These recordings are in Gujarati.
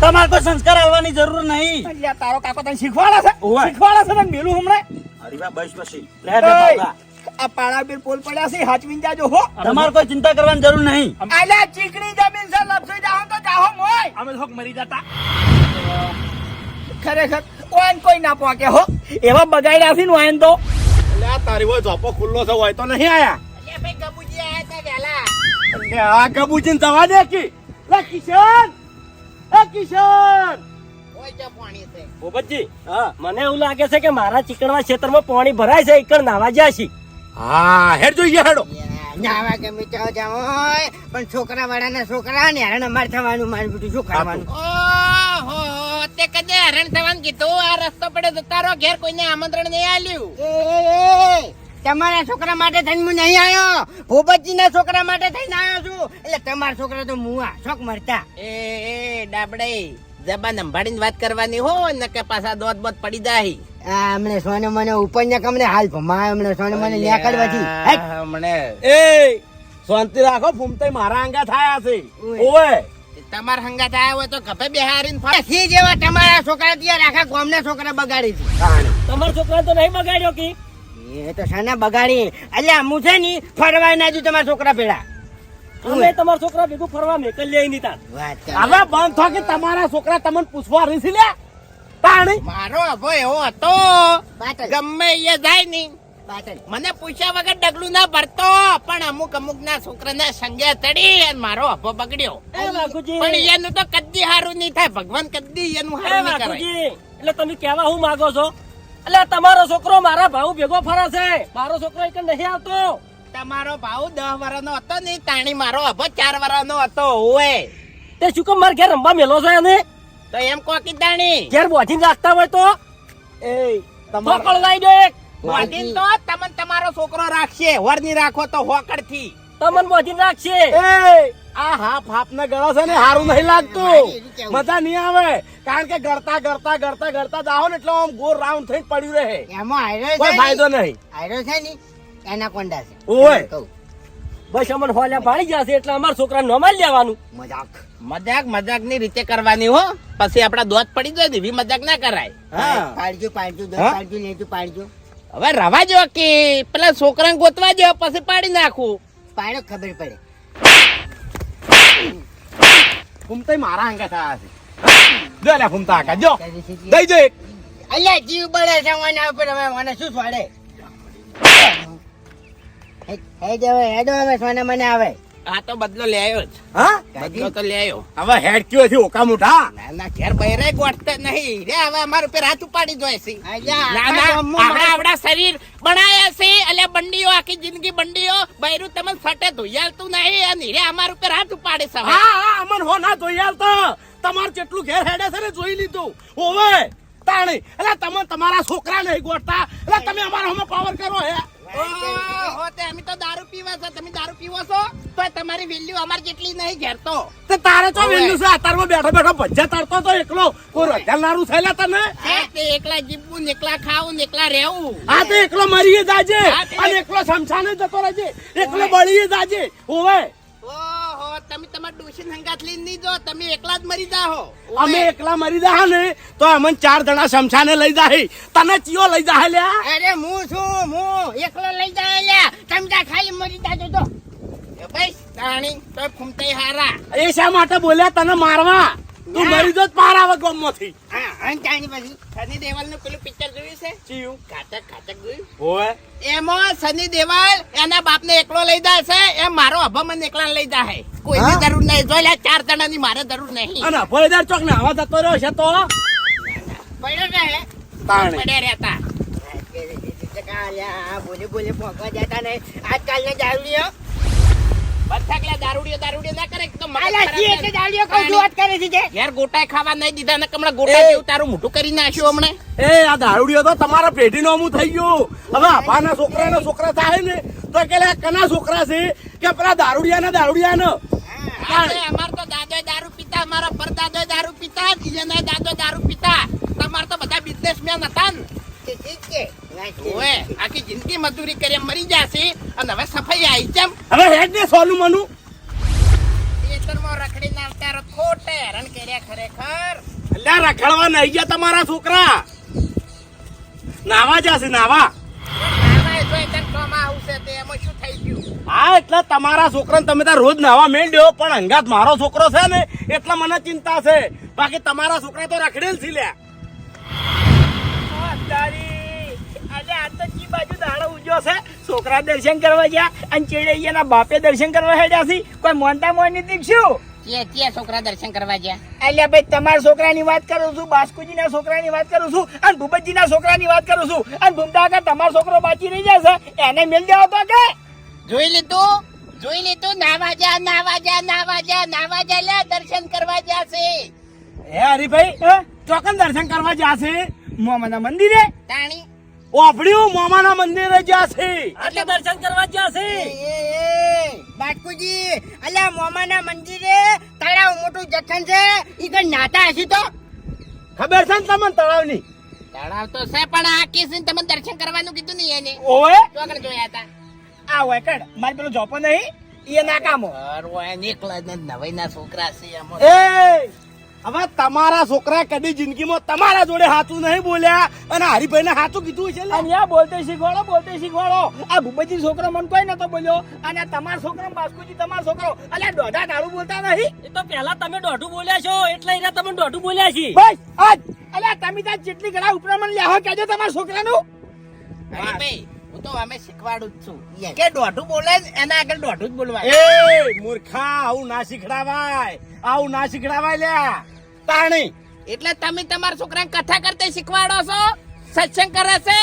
તમારે કોઈ સંસ્કાર આવવાની જરૂર નહીં. અલ્યા તારો કાકો તને શીખવાડા છે? શીખવાડા છે તને મેલું હમણાં? હરીબા બસ પછી લે બે આ પોલ પડ્યા છે હાચવીને જાજો હો. તમારે કોઈ ચિંતા કરવાની જરૂર નહીં. આલે ચીકણી જમીન છે લપસી જાઓ તો જાહો મોય અમે હોક મરી જાતા. ખરેખર ઓન કોઈ ના પોકે હો. એવા બગાડ્યા છે ને ઓન તો. અલ્યા તારી હોય જોપો ખુલ્લો છે હોય તો નહીં આયા? અલ્યા આ કબૂચીને જવા દે કી. લે કિશન. એ કિશન! ભૂપતજી મને એવું લાગે છે કે મારા ચીકણવા ક્ષેત્રમાં પાણી ભરાય છે એકણ નાવા જ્યાં છે હા હેડ જોઈએ હેડો. નાવા કે જાઓ હોય, પણ છોકરા વાળાના છોકરા ને હરણ અમારે થવાનું મારું બધું શું કરવાનું ઓહો તે કદે હરણ થવાનું કીધું? આ રસ્તો પડે તો તારો ઘેર કોઈને આમંત્રણ નહીં આલ્યું. એ, એ, એ, તમારા છોકરા માટે થઈને હું નહીં આવ્યો. ભૂપતજી ના છોકરા માટે થઈને આવ્યો છું. એટલે તમારા છોકરા તો મુવા શોખ મરતા. એ એ ડાબડે જબાન સંભાળીને વાત કરવાની હો નકે પાછા દોત બોત પડી જાય. આ હમણે સોને મને ઉપર ને કમને હાલ ભમાય હમણે સોને મને નેકળવાથી. હેટ. હમણે. એ શાંતિ રાખો ફૂમતાઈ મારા અંગા થાયા છે. ઓવે. ઓય તમાર હંગાત આવ્યા હોય તો કપે બેહારીને ફળ સી જેવા તમારા છોકરા ત્યાં રાખા ગામના છોકરા બગાડી છે. તમારા છોકરા તો નહીં બગાડ્યો કી? એ તો શાના બગાડી. અલ્યા હું છે ની ફરવા ના જુ તમારા છોકરા ભેળા. અમે તમારા છોકરા ભેગું ફરવા મેકલ લે નહીં તાર હવે બંધ થો કે તમારા છોકરા તમને પૂછવા રીસી લે પાણી મારો અભો એવો હતો. ગમે એ જાય નહીં મને પૂછ્યા વગર ડગલું ના ભરતો. પણ અમુક અમુક ના છોકરા ના સંગે ચડી અને મારો અભો બગડ્યો. પણ એનું તો કદી હારું નહીં થાય. ભગવાન કદી એનું હારું નહીં કરે એટલે તમે કેવા હું માંગો છો? એટલે તમારો છોકરો મારા ભાવ ભેગો ફરે છે. મારો છોકરો એક નહીં આવતો. તમારો ભાવ દસ વર્ષનો હતો ને તાણી મારો અભો ચાર વર્ષનો હતો ઓય તે શું કેમ મારે ઘેર રમવા મેલો છે એને? તો એમ કોકી તાણી. ઘેર બોધીને રાખતા હોય તો? એ પકડ લઈ દો એક. વાદીન તો તમને તમારો છોકરો રાખશે. વરની રાખો તો હોકડથી તમને બોધીને રાખશે. એ આ હાફ હાફ ને ગળો છે ને સારું નહીં લાગતું. મજા નહીં આવે. કારણ કે ગળતા ગળતા ગળતા ગળતા જાઓ ને એટલે આમ ગોળ રાઉન્ડ થઈને પડ્યું રહે. એમાં આયરો કોઈ ફાયદો નહીં. આયરો છે ને એના કોંડા છે. ઓય. બસ અમને હોલ્યા ભાળી જશે એટલે અમાર છોકરા નમાઈ લેવાનું. મજાક. મજાક મજાકની રીતે કરવાની હો. પછી આપડા દોત પડી જાય ને એવી મજાક ના કરાય. હા. પાડજો પાડજો દોત પાડજો નહીં તો પાડજો. હવે રવા જો કે પેલા છોકરાને ગોતવા જો પછી પાડી નાખું. પાડો ખબર પડે. ફૂમતાઈ મારા અંગે થયા છે જો લે ફૂમતા આકા જો જે. દઈ દો એક અલ્યા જીવ બળે છે મને ઉપર હવે મને શું છોડે હે- હવે હેડ હવે સોને મને આવે આ તો બદલો લે જ. હા? બદલો તો લે હવે હેડ કયો છે ઓકા મોટા? ના ના ઘેર બહેરે ગોઠતે નહીં. રે હવે અમાર ઉપર હાથ ઉપાડી જોય છે ના ના આપડા આપડા શરીર બનાયા છે એટલે બંડીઓ આખી જિંદગી બંડીઓ. બૈરું તમને ફટે ધોયાલતું નહીં અને રે અમાર ઉપર હાથ ઉપાડે છે હા હા અમન હો ના જોઈ તો તમાર જેટલું ઘેર હેડે છે ને જોઈ લીધું. ઓવે તાણી. એટલે તમે તમારા છોકરા નહીં ગોઠતા. એટલે તમે અમારા પાવર કરો હે. ઓહો, તે અમે તો દારૂ પીવા છો. તમે દારૂ પીવો છો? તો તમારી વેલ્યુ અમાર જેટલી નહીં ઘેર તો તે તારે તો. વેલ્યુ છે. અતારમાં બેઠો બેઠો ભજ્જા તરતો તો એકલો. કોઈ રજાલનારું થયેલા તને? હે, તે એકલા જીવવું ને એકલા ખાવું ને એકલા રહેવું. આ તો એકલો મરીએ જાજે. હા, અને એકલો શમશાને જતો રહેજે. એકલો બળીએ જાજે. ઓવે ઓહો તમે તમાર ડોશીન હંગાત લઈને નહીં જો તમે એકલા જ મરી જાહો અમે એકલા મરી જા ને તો અમને ચાર જણા શમશાને લઈ જાય તને ચિયો લઈ જાય લ્યા? અરે હું છું હું એકલો લઈ જાય તમે ત્યાં ખાલી મરી જાજો તો ભાઈ તાણી તો ફૂમતાઈ હારા. એ શા માટે બોલ્યા? તને મારવા. તું મરી જો પાર આવે ગમમાંથી. હા. અંતાણી પછી સની દેવાલનું પેલું પિક્ચર જોયું છે? ચિયું ઘાતક ઘાતક જોયું? ઓય. એમાં સની દેવાલ એના બાપ ને એકલો લઈ જાય છે એમ મારો અભા મને એકલા લઈ જાય કોઈની જરૂર નહીં. જો લે ચાર જણાની મારે જરૂર નહીં. અને ચોક ને આવા જતો રહ્યો છે તો? પડ્યો છે. હે પડ્યા રહેતા. બોલે બોલે પહોંચવા જતા નહીં. આજકાલના દારૂડીઓ બથાકલા દારૂડિયો દારૂડિયો ના કરે તો મગજ જી એટલે થાય. દારૂડીઓ કઈ વાત કરે છે. તે ઘેર ખાવા નહીં દીધા ને હમણાં ગોટા જેવું તારું મોઢું કરી નાખ્યું હમણે? એ આ દારૂડિયો તો તમારા પેઢીનો અમું થઈ ગયું. હવે આભાના છોકરાના છોકરા થાય ને તો કે કના છોકરા છે કે પેલા દારૂડિયાના દારૂડિયાનો. આપણે અમાર તો દાદોય દારૂ પીતા અમારા પરદાદોય દારૂ પીતા બીજાના દાદો દારૂ પીતા. તમાર તો બધા બિઝનેસમેન હતા ને. ઓએ આખી જિંદગી મજૂરી કરી મરી જાશે અને હવે સફાઈ આવી જેમ હવે હેડ ને સોનું મનુ. ખેતરમાં રખડી નાખતા ખોટે હેરાન કર્યા ખરેખર. અલ્યા રખડવા નહીં ગયા તમારા છોકરા. નાવા જાશે નાવા. હા એટલે તમારા છોકરાને તમે ત્યાં રોજ નાવા મેળ્યો પણ અંગાત મારો છોકરો છે ને એટલે મને ચિંતા છે. બાકી તમારા છોકરા તો રખડેલ છે લ્યા. અલે આ તો કી બાજુ દાડો ઉજ્યો છે. છોકરા દર્શન કરવા ગયા અને ચેડૈયાના બાપે દર્શન કરવા હેડ્યા છે. કોઈ મોનતા મોની દીક્ષું કે કે છોકરા દર્શન કરવા ગયા. અલ્યા ભાઈ તમારા છોકરાની વાત કરું છું બાસ્કુજીના છોકરાની વાત કરું છું અને ભૂપતજીના છોકરાની વાત કરું છું. અને ભૂમતા કાકા તમારો છોકરો બાકી રહી જશે. એને મિલ જાવ તો કે? જોઈ લીધું? જોઈ લીધું? નાવા જા નાવા જા નાવા જા નાવા જા લે દર્શન કરવા જાશે હે હરીભાઈ ચોકન દર્શન કરવા જાશે મોમાના મંદિરે? તાણી. ઓફડ્યું મોમાના મંદિરે છે. એટલે દર્શન કરવા જ્યાં છે? એ, એ, બાટકુજી અલ્યા મોમાના મંદિરે તળાવ મોટું જખન છે. ઈ કઈ નાતા હશે તો? ખબર છે ને તમને તળાવની? તળાવ તો છે પણ આ કિસિન તમે દર્શન કરવાનું કીધું નહીં એને. ઓવે? ચોકડ જોયા હતા. આ હોય કડ મારે પેલો જોપો નહીં એ નાકામો અરવા નીકળે ને નવાઈના છોકરા છે એમાં એ! હવે તમારા છોકરા કદી જિંદગીમાં તમારા જોડે હાથું નહીં બોલ્યા અને હરીભાઈને હાથું કીધું છે અહીંયા બોલતે શીખવાડો બોલતે શીખવાડો. આ ભૂપતજી છોકરો મને કોઈ નતો બોલ્યો. અને આ તમારો છોકરો બાસ્કુજી તમારો છોકરો. અલ્યા દોઢા દારૂ બોલતા નહીં? એ તો પહેલા તમે દોઢું બોલ્યા છો એટલે એને તમે દોઢું બોલ્યા છે બસ આજ. અલ્યા તમે ત્યાં જેટલી ઘણા ઉપરા મને લેવા કહેજો તમારા છોકરાનું. હરિભાઈ ભાઈ હું તો અમે શીખવાડું જ છું. કે દોઢું બોલે એના આગળ દોઢું જ બોલવાય. એ મૂર્ખા આવું ના શીખડાવાય. આવું ના શીખડાવાય લ્યા. તાણી. એટલે તમે તમારા છોકરાને કથા કરતા શીખવાડો છો? સત્સંગ કરે છે?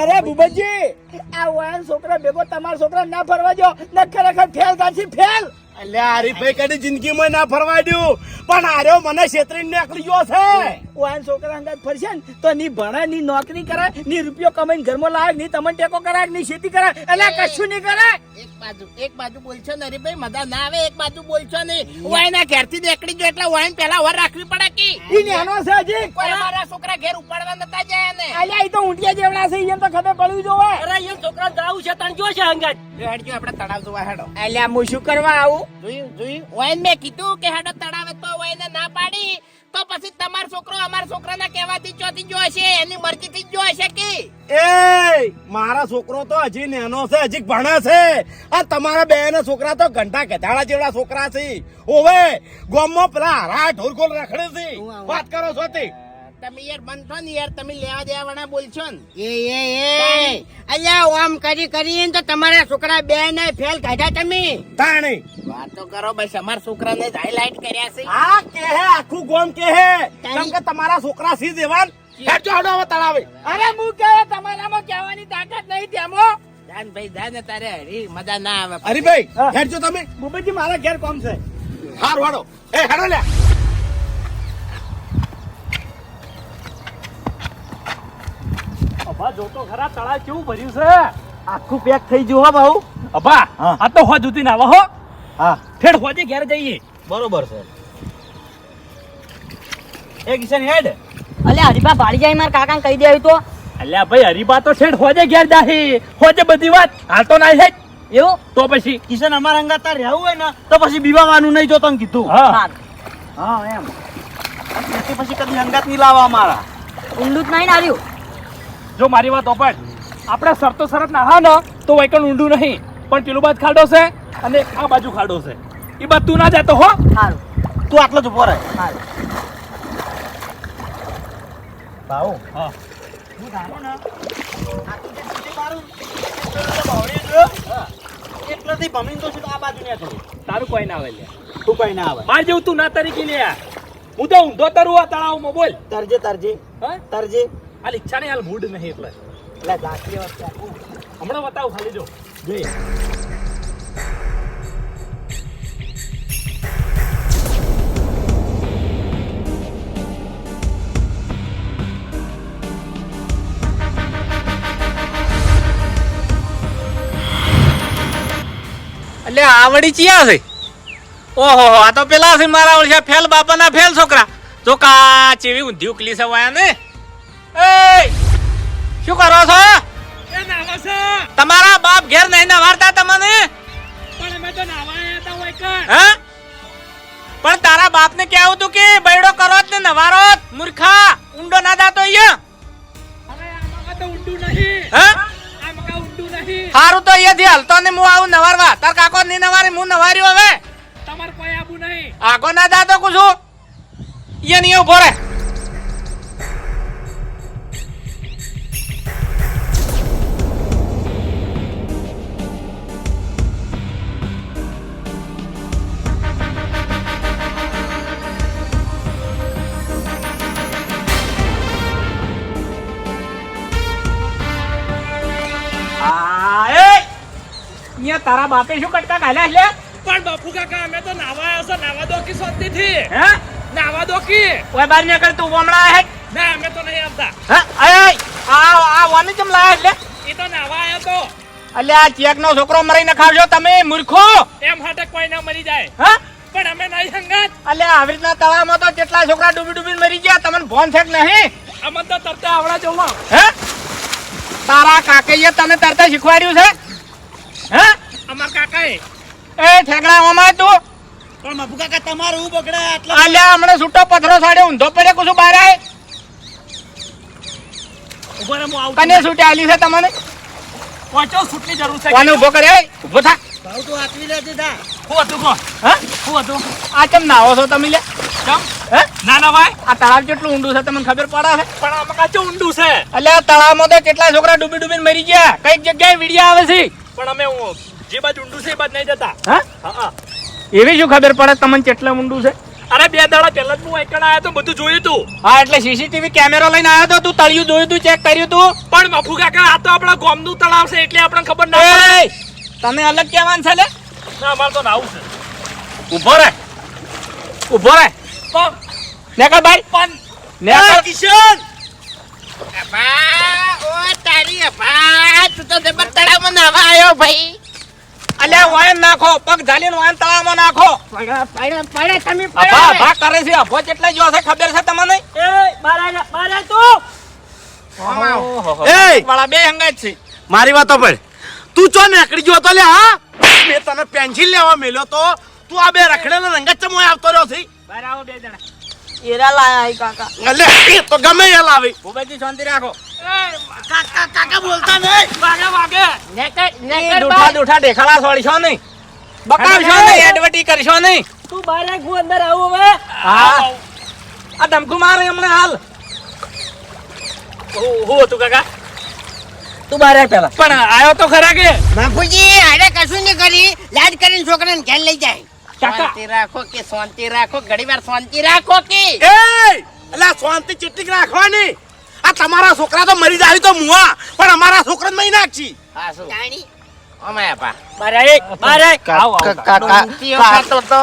અરે ભૂપતજી આ વાયન છોકરા ભેગો તમારા છોકરા ના ફરવા જો ને ખરેખર ફેલ થાશે ફેલ. અલ્યા હરીભાઈ કદી જિંદગીમાં ના ફરવા દ્યું. પણ આર્યો મને છેતરીને નીકળી ગયો છે. વાયન છોકરા અંગાત ફરશે ને તો ની ભણે ની નોકરી કરાયની રૂપિયો કમાઈને ઘરમાં લાવે ની તમને ટેકો કરાયની ખેતી કરાય એટલે કશું નહીં કરાય એક બાજુ એક બાજુ બોલશો ને હરીભાઈ મજા ના આવે એક બાજુ બોલશો નહીં. વાયના ઘેરથી નીકળી ગયો એટલે વાય પેલા વાર રાખવી પડે કે? ઈ નેનો છે હજી. કોઈ અમારા છોકરા ઘેર ઉપાડવા નતા જાય ને અલ્યા ઈ તો ઊંટિયા જેવડા છે ઈ તો ખબર પડવી જોવે. અરે અહીંયા છોકરા જાવ છે તણ જો છે અંગાત હેડજો આપણે તળાવ જોવા હેડો. અલ્યા હું શું કરવા આવું? જોયું જોયું. વાય મેં કીધું કે હેડો તળાવ તો વાયને ના પાડી. તો પછી તમાર છોકરો અમાર છોકરાના કહેવાથી ચોથી જો હશે? એની મરજીથી જો હશે કે? એ મારા છોકરો તો હજી નેનો છે હજી ભણે છે. આ તમારા બેન છોકરા તો ઘંટા ગધાડા જેવડા છોકરા છે. ઓવે ગામમાં પેલા હરા ઢોરગોલ રખડે છે. વાત કરો છો તે. તમે યાર બનશો ને યાર તમે લેવા દેવા વાળા બોલશો ને. એ એ એ. અલ્યા આમ કરી કરીને તો તમારા છોકરા બે ને ફેલ કાઢ્યા તમે. તાણી. વાતો કરો બસ અમારા છોકરાને જ હાઈલાઈટ કર્યા છે. હા કે હે આખું ગોમ કે હે? કેમ કે તમારા છોકરા સી દેવાન હેડજો હડો હવે તળાવે. અરે હું કહે તમારામાં કહેવાની તાકાત નહીં તેમો જાન ભાઈ જાન તારે હરી મજા ના આવે. હરીભાઈ. હેડજો તમે. ભૂપતજી મારા ઘેર કોમ છે. હાર વાળો એ હેડો લે અભા જોતો ખરા તળાવ કેવું ભર્યું છે? આખું પેક થઈ ગયું હો ભાઉ અભા આ તો હો જુદી નાવા હો. હા. ફેર હોજે ઘેર જઈએ. બરોબર છે. એ કિશન હેડ. અલે હરીબા ભાડી જાય માર કાકાને કહી દેવું તો. અલ્યા ભાઈ હરીબા તો ઠેઠ હોજે ઘેર જાહી. હોજે બધી વાત. હાલ તો ના હેડ. એવું? તો પછી? કિશન અમારા અંગા તાર રહેવું હોય ને તો પછી બીવાવાનું નહીં જો તને કીધું. હા. હા. એમ. પછી પછી કદી અંગાત નહીં લાવવા અમારા. ઊંડું જ નહીં ને આવ્યું જો મારી વાત ઓપન આપણે શરતો શરત ના હા ને તો વૈકણ ઊંડું નહીં. પણ પેલું બાદ ખાડો છે. અને આ બાજુ ખાડો છે. એ બાદ તું ના જતો હો. સારું તું આટલો જ ઊભો રહે. સારું ભાઉ. હા. હું ધારું ને જે સીધી મારું એટલો તો બાવળી જોયો તો સીધો આ બાજુ નીકળું. તારું કોઈ ના આવે લે. તું કઈ ના આવે. માર જેવું તું ના તરીકે લે હું તો ઊંધો તરું આ તળાવમાં બોલ. તરજે તરજે. હા? તરજે. હાલ ઈચ્છા નહીં હાલ મૂડ નહીં એટલે. એટલે જાતી હમણાં બતાવું ખાલી જો. જોઈએ. એટલે આવડી ચિયા છે. ઓહો આ તો પેલા છે મારા ઓળખ્યા ફેલ બાપાના ફેલ છોકરા. જો કા ચેવી ઊંધી ઉકલી છે વાયા ને. એ શું કરો છો? તમારા બાપ ઘેર નહીં નવારતા તમને? પણ અમે તો નાવાયા હતા હોય હા? પણ તારા બાપને કહેવું તું કે બૈડો કરો જ ને નવારો મૂર્ખા ઊંડો ના દાતો અહીંયા. હા? હારું તો અહીંયાથી હલતો ને હું આવું નવારવા. તાર કાકો ની નવારી હું નવાર્યો હવે. તમારે કોઈ આબુ નહીં. આગો ના દાદો કુછું યે નહીં ઊભો રહે તારા બાપે શું કટકા ઘાલ્યા છે? પણ બાપુ કાકા અમે તો નાવા આવ્યો નાવા દો કી થી હે? નાવા દો કી ઓય બાર નીકળ તું હમણાં હે. ના અમે તો નહીં આવતા. હે? અય આ આ વાની ચમ લાયા એટલે? એ તો નાવા આવ્યો તો. અલ્યા આ ચેક નો છોકરો મરી નખાવજો તમે મૂર્ખો. એમ હાટે કોઈ ના મરી જાય. હા? પણ અમે નહીં સંગત અલ્યા આવી રીતના તળાવમાં તો કેટલા છોકરા ડૂબી ડૂબી મરી ગયા તમને ફોન છે કે નહીં? અમને તો તરતે આવડા જવું. હે? તારા કાકઈએ તને તરતે શીખવાડ્યું છે? હે? અમાર કાકાએ. એ ઠેકડા ઓમાં તું? પણ બાપુ કાકા તમારું હું બગડે આટલા અલ્યા હમણે છૂટો પથરો સાડે ઊંધો પડે કશું બહાર આય? ઊભો રે હું આવું કને છૂટે આલી છે તમને? પહોંચો છૂટની જરૂર છે. કોને ઊભો કરે ઊભો થા. ભાવ તો આટલી લે દીધા હું હતું કો હા? હું હતું આ ચમ નાવો છો તમે લે કેમ? હે? ના ના ભાઈ આ તળાવ કેટલું ઊંડું છે તમને ખબર પડે છે? પણ આમાં કાચું ઊંડું છે. એટલે તળાવમાં તો કેટલા છોકરા ડૂબી ડૂબીને મરી ગયા. કંઈક જગ્યાએ વિડિયા આવે છે. પણ અમે જે બાજુ ઊંડું છે એ બાજુ નહીં જતા. હા? હા એવી શું ખબર પડે તમને કેટલા ઊંડું છે? અરે બે દાડા પહેલા જ હું એકણ આવ્યો તો બધું જોયું તું. હા એટલે સીસીટીવી કેમેરો લઈને આવ્યો તો તું તળિયું જોયું તું ચેક કર્યું તું? પણ બાપુ કાકા આ તો આપણા ગોમનું તળાવ છે એટલે આપણને ખબર ના પડે. તમે અલગ કહેવાનું છે લે. ના અમારે તો નાવું છે. ઊભો રહે. ઊભો રહે. નેકળ ભાઈ પણ નેકળ. કિશન! અપા, ઓ તારી અપા, તું તો જબર તળાવમાં નાહવા આવ્યો ભાઈ અલ્યા વાયન નાખો પગ ઝાલીને વાયન તળાવમાં નાખો. પડે પડે પડે તમે પડે અભા કરે છે અભો કેટલા જો છે ખબર છે તમને? એ બાર આય તું એય! વાળા બે હંગાત છે. મારી વાતો પર. તું ચો નેકડી ગયો તો લે હા? મેં તને પેન્સિલ લેવા મેલ્યો તો. તું આ બે રખડેલા રંગત ચમો આવતો રહ્યો છે. બરાબર બે જણા. એરા લાયા કાકા. એ તો ગમે એ લાવી. ભૂપતજી શાંતિ રાખો. કાકા કાકા બોલતા નહીં. વાગે વાગે. નેકર નેકર દૂઠા દૂઠા દેખાડા છોડશો નહીં. બકાવશો નહીં. એડવર્ટી કરશો નહીં. તું બાર આય હું અંદર આવું હવે. હા. આ ધમકુ મારે હમણાં હાલ. હું હતું કાકા? તું આય પેલા. પણ આવ્યો તો ખરા કે? બાપુજી આને કશું નહીં કરી. લાજ કરીને છોકરાને ઘેર લઈ જાય. શાંતિ રાખો કે શાંતિ રાખો? ઘડી વાર શાંતિ રાખો કે? એ એટલે શાંતિ ચેટલીક રાખવાની. આ તમારા છોકરા તો મરી જાય તો મુવા. પણ અમારા છોકરા હા શું? આવો ખાતો તો.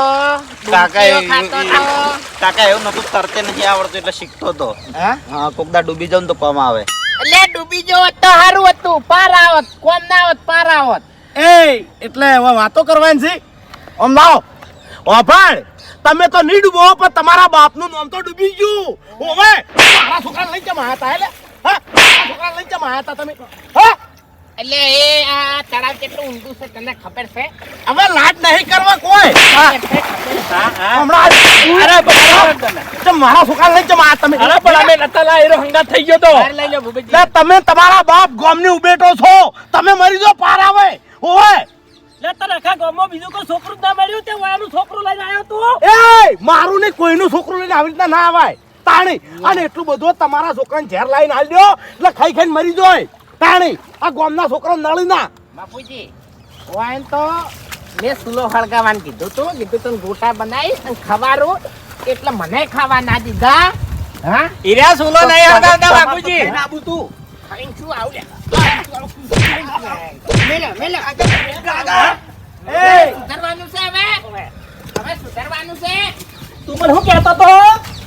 કાકા એવું નતું તરતે નથી આવડતું એટલે શીખતો તો. હા? કોકદા ડૂબી જાવ ને તો કોમ આવે. એટલે ડૂબી જો તો સારું હતું. પાર આવત કોમ ના આવત પાર આવત. એ એટલે હવે વાતો કરવાની છે. આમ લાવો. ઓભાળ તમે તો નહીં ડૂબો પણ તમારા બાપનું નામ તો ડૂબી ગયું. ઓવે મારા છોકરા લઈ જમા હતા એટલે હા છોકરા લઈ જમા હતા તમે? હા? એટલે એ આ તળાવ કેટલું ઊંડું છે તને ખબર છે? હવે લાડ નહીં કરવા કોઈ. મારા છોકરા લઈ જમા તમે? અરે પણ અમે નતા લા હંગાત થઈ ગયો તો. લઈ લો તમે તમારા બાપ ગામની ઉભેટો છો. તમે મરી જો પાર આવે. ઓવે લે તને આખા ગામમાં બીજું કોઈ છોકરું જ ના મળ્યું તે વાયનું છોકરું લઈને આવ્યો તું એ મારું નહીં કોઈનું છોકરું લઈને આવી રીતના ના આવાય તાણી અને એટલું બધું તમારા છોકરાને ઝેર લાવીને હાલ દો એટલે ખાઈ ખાઈને મરી જાય તાણી આ ગામના છોકરા નળી ના બાપુજી વાયન તો મેં સુલો હળગાવાનું કીધું તું કીધું તું ગોટા બનાવી અને ખવારું એટલે મને ખાવા ના દીધા હા ઈરા સુલો નહીં હળગાવતા બાપુજી આબુ તું ખાઈને શું આવડે મેલો મેલો એ! સુધારવાનું છે હવે? હવે. સુધારવાનું છે? તું મને શું કહેતો તો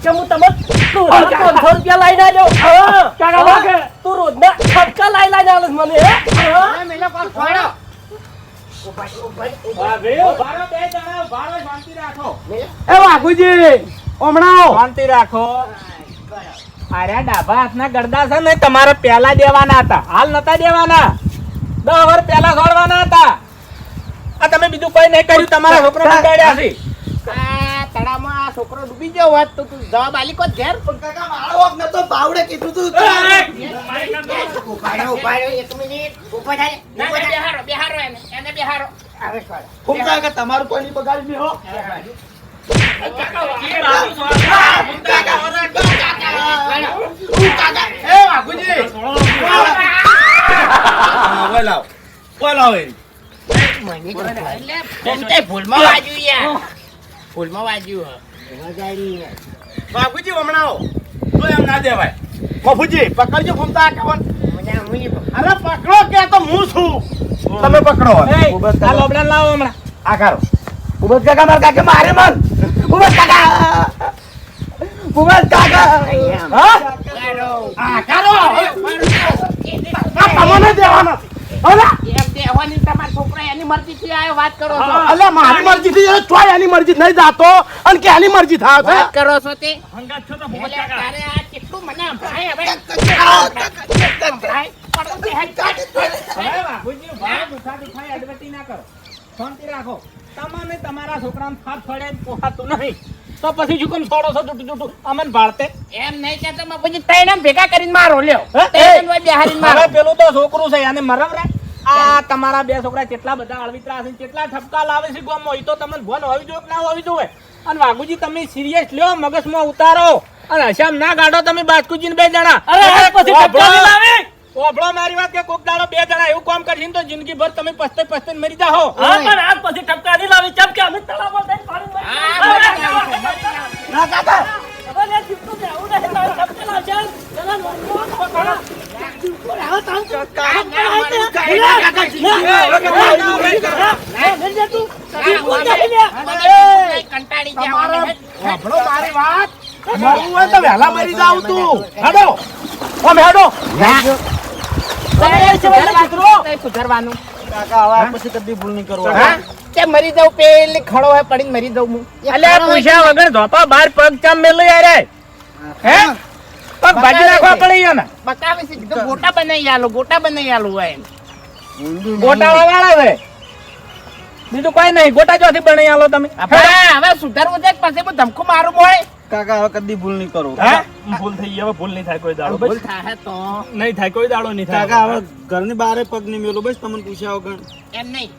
કે હું તમે તું રોજ પાંચસો રૂપિયા લઈને આવ્યો. કાકા વાગે તું રોજના ખર્ચા લઈ લઈને આવે મને હે? કોણ હમણાં શાંતિ રાખો. અરે ડાભા હાથના ગરદા છે ને તમારે પહેલા દેવાના હતા હાલ નતા દેવાના દસ વર્ષ પહેલા સોડવાના હતા આ તમે બીજું કોઈ નહીં કર્યું તમારા છોકરા બગાડ્યા છે આ આ છોકરો ડૂબી ગયો હોત તો તું જવાબ આલી કોત ઘેર કાકા મારો હક નતો બાવડે કીધું તું ઊભા રહ્યો, એક મિનિટ ઊભો થાય ના, ઊભો ના, થાય. બેહારો બેહારો એને એને બેહારો આવે છે. કાકા તમારું કોઈ બગાડી નહીં હો બાપુજી હમણાં તો એમ ના દેવાય બાપુજી પકડજો ઘૂમતા કવન. અરે પકડો કે તો હું છું તમે પકડો આ લોબડા લાવો હમણાં આ કરો ઉબત કાકા, મારા કાકે મારે મન ઉબત કાકા ઉબત કાકા. હા? આ કરો. આ તમને દેવાના અલા એમ દેવાની તમારા છોકરા એની મરજીથી આયો વાત કરો છો. અલા. મારી મરજી થી ચોય એની મરજી નહીં જાતો. અને કે એની મરજી થાય છે? વાત કરો છો તે? હંગાત છો તો એટલે કાકા. તારે આ કેટલું મને સંભળાય હવે? સંભળાય. પણ તે હેડ હવે બાપુજી ભાઈ દુખા દુખાઈ અડવટી ના કરો. શાંતિ રાખો. તમને તમારા છોકરાને છોડે પોહાતું નહીં. તો પછી શું કેમ છોડો છો જુઠું જુઠું અમન ભાળતે એમ નહીં કહેતો માં પછી ત્રણે ભેગા કરીને મારો લ્યો. હોય બેહારીને મારો. પેલું તો છોકરું છે અને મરમ રે. આ તમારા બે છોકરા કેટલા બધા અળવિતરા છે કેટલા ઠપકા લાવે છે ગામમાં. એ તો તમને ભોન હોવી જોઈએ કે ના હોવી જોઈએ? અને વાઘુજી તમે સિરિયસ લ્યો મગજમાં ઉતારો. અને હશામ ના ગાડો તમે બાજકુજી બે જણા. અરે પછી ઠપકા લાવી? ઓભળો મારી વાત કે કોક દાડો બે જણા એવું કામ કરશે તો જિંદગી ભર તમે પસ્તે પસ્તે મરી જાઓ. હા પણ આજ પછી ઠપકા નહીં લાવી. ચમ કે અમે તળાવ તળાવમાં જઈને પાણી ના કાકા મારી વાત. મરવું હોય તો વહેલા મરી જાવ તું. હેડો. ઓમ હેડો. તમે સુધરવા- તે સુધરવાનું કાકા હવે પછી કદી ભૂલ નહીં કરવો હા? મરી જાઉં પેલી ખડો હોય પડીને મરી જાઉં હું. અલ્યા પૂછ્યા વગર ધોપા બાર પગ ચમ મેલું યાર હે. પગ ભાજી રાખવા પડે યાર બતાવે છે. કીધું ગોટા બનાવી આલો ગોટા બનાવી આલો હોય એમ. વાળા છે બીજું કોઈ નહીં. ગોટા ચોથી બનાવી આલો તમે. હવે સુધારવું છે પછી હું ધમકો મારું મોય કાકા હવે કદી ભૂલ નહીં કરો. હે? ભૂલ થઈ હવે ભૂલ નહીં થાય કોઈ દાડો. ભૂલ થાય તો. નહીં થાય કોઈ દાડો નહીં થાય. કાકા હવે ઘરની બારે પગ નહીં મેલો બસ તમને પૂછ્યા વગર. એમ નહીં.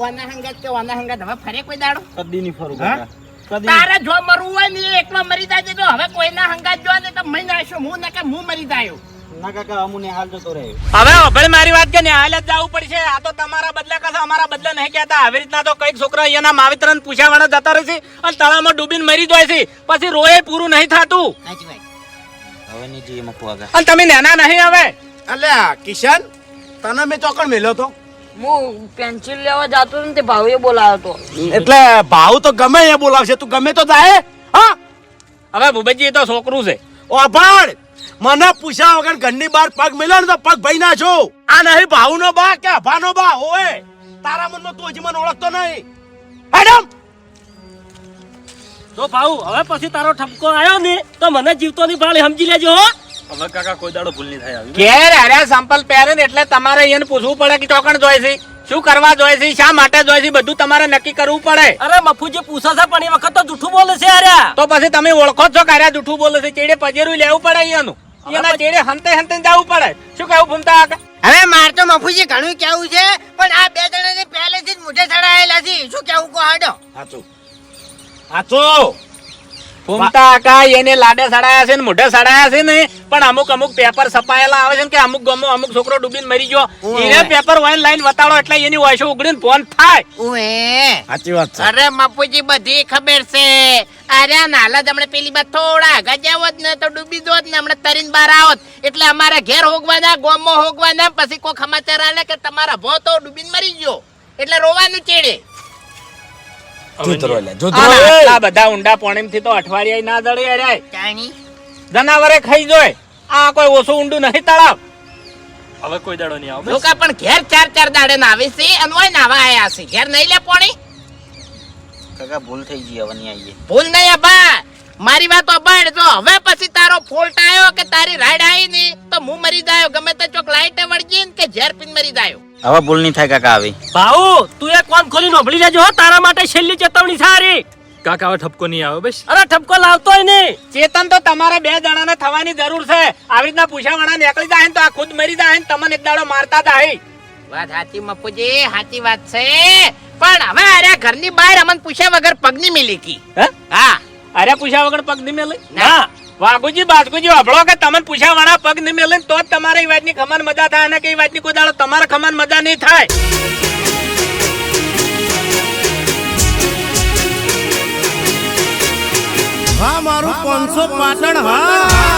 વાના હંગત કે વાના હંગાત હવે ફરે કોઈ દાડો? કદી નહીં ફરું કાકા. તારે જો મરવું હોય ને એકલો મરી જાય તો હવે કોઈના હંગાત જો ને તો નાખ્યો હું ને કે હું મરી જાયો ના કાકા અમુને હાલ જતો રહે. હવે હવે મારી વાત કે હાલ જ જવું પડશે. આ તો તમારા બદલે કશા અમારા બદલે નહીં કહેતા. આવી રીતના તો કંઈક છોકરા અહીંયાના માવિત્રને પૂછ્યા વાળા જતા રહેશે અને તળાવમાં ડૂબીને મરી જાય છે. પછી રોય પૂરું નહીં થતું. હવે નહીં જઈએ મકુ અને તમે નાના નહીં હવે. અલ્યા કિશન તને મેં ચોકડ મેલ્યો તો. હું પેન્સિલ લેવા જતો ને તે ભાવે બોલાવ્યો હતો. એટલે ભાવ તો ગમે એ બોલાવશે. તું ગમે તો જાય હા? હવે ભૂપેજી એ તો છોકરું છે. ઓભાળ મને પૂછ્યા વગર ઘરની બહાર પગ મેલ્યો ને તો પગ ભાઈ ના છો આ નહીં ભાવનો બા કે અભાનો બા હોય તારા મનમાં તું હજી મને ઓળખતો નહીં. મેડમ! તો ભાઉ હવે પછી તારો ઠપકો આવ્યો ને તો મને જીવતો ની ભાળી સમજી લેજો હો. હવે કાકા કોઈ દાડો ભૂલ નહીં થાય આવી. ઘેર હાર્યા સંપલ પહેરે ને એટલે તમારે એને પૂછવું પડે કે ચોકણ જોઈ છે. શું કરવા જોઈએ છે? શા માટે જોઈએ છે? બધું તમારે નક્કી કરવું પડે. અરે મફુજી પૂછે છે પણ એ વખત તો જૂઠું બોલે છે અરે. તો પછી તમે ઓળખો છો કે હાર્યા જૂઠું બોલે છે. ચેડે પજેરું લેવું પડે અહીંયાનું. એના ચેડે હંતે હંતે જવું પડે. શું કહેવું ભૂમતા કાકા? હવે માર તો મફુજી ઘણું કેવું છે પણ આ બે જણાને પહેલેથી જ મોઢે ચડાયેલા છે. શું કેવું કહો હાડો. સાચું સાચું ફૂમતા આકા એને લાડે સડાયા છે ને મોઢે સડાયા છે ને પણ અમુક અમુક પેપર છપાયેલા આવે છે કે અમુક ગમો અમુક છોકરો ડૂબીને મરી ગયો. એને પેપર વાઈન લાઈન બતાડો એટલે એની વાયસો ઉગડીને ફોન થાય. ઓએ સાચી વાત છે. અરે મપુજી બધી ખબર છે. અરે નાલા જ હમણાં પેલી બાદ થોડા આગળ જાવ જ ને તો ડૂબી જ ને હમણાં તરીને બહાર આવત એટલે અમારા ઘેર હોગવાના ગોમો હોગવાના પછી કોઈ સમાચાર આલે કે તમારા ભો તો ડૂબીને મરી ગયો. એટલે રોવાનું ચેડે. જુતરો લે અને આટલા બધા ઊંડા પોણીમથી તો અઠવાડિયા ના જડે અરે જનાવરે ખાઈ જોય. આ કોઈ ઓછું ઊંડું નહીં તળાવ. હવે કોઈ દાડો નહીં આવે લોકો પણ ઘેર ચાર ચાર દાડે નાવે છે અને ઓય નાવા આયા છે. ઘેર નહીં લે પોણી. કાકા ભૂલ થઈ ગઈ હવે નહીં આવીએ ભૂલ નહીં અબા મારી વાત અબાડ જો. હવે પછી તારો ફોલ્ટ આવ્યો કે તારી રાઈડ આવી ની તો હું મરી જાયો. ગમે તે ચોક લાઈટે વળગી ને કે ઝેર પીને મરી જાયો. હવે ભૂલ નહીં થાય કાકા આવી. ભાઉ તું એક કોન ખોલી નોભળી લેજો હો તારા માટે છેલ્લી ચેતવણી સારી કાકા હવે ઠપકો નહીં આવે બસ. અરે ઠપકો લાવતોય નહીં. ચેતન તો તમારે બે જણાને થવાની જરૂર છે. આવી રીતના પૂછાવાળા નીકળી જાય ને તો આ ખુદ મરી જાય ને તમને એક દાડો મારતા જાય. વાત સાચી મપુજી સાચી વાત છે. પણ હવે અરે ઘરની બહાર અમન પૂછ્યા વગર પગની મિલી કી હે? હા. અરે પૂછ્યા વગર પગ નહીં મેલે? ના. વાઘુજી બાઘુજી વાપરો કે તમને પૂછ્યા વાળા પગ નહીં મેલે તો જ તમારે એ વાતની ખમાન મજા થાય અને કે એ વાતની કોઈ દાડો તમારે ખમાન મજા નહીં થાય. હા, મારું પાંચસો પાટણ, હા.